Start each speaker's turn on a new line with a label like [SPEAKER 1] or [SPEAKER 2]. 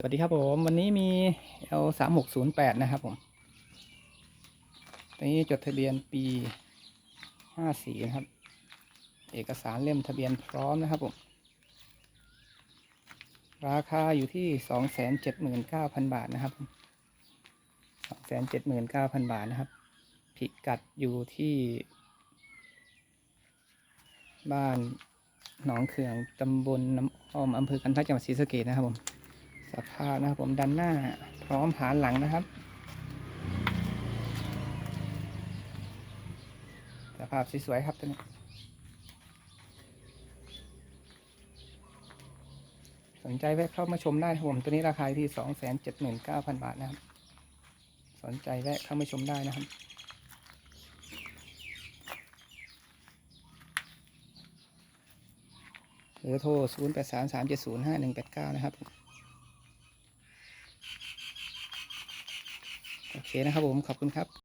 [SPEAKER 1] สวัสดีครับผมวันนี้มี L สามหกศูนย์แปดนะครับผมตัวนี้จดทะเบียนปีห้าสี่นะครับ เอกสารเล่มทะเบียนพร้อมนะครับผมราคาอยู่ที่สองแสนเจ็ดหมื่นเก้าพันบาทนะครับสองแสนเจ็ดหมื่นเก้าพันบาทนะครับ พิกัดอยู่ที่ บ้านหนองเขื่องตำบลน้ำอ้อมอำเภอกันทัจังหวัดศรีสะเกษนะครับผม สภาพนะครับผมดันหน้า พร้อมผานหลังนะครับ สภาพสวยๆครับตัวนี้สนใจแวะเข้ามาชมได้ครับผมตัวนี้ราคาที่สองแสนเจ็ดหมื่นเก้าพันบาทนะครับ สนใจแวะเข้ามาชมได้นะครับหรือโทร 0 8 3 3 7 0 5 1 8 9 นะครับ โอเคนะครับผมขอบคุณครับ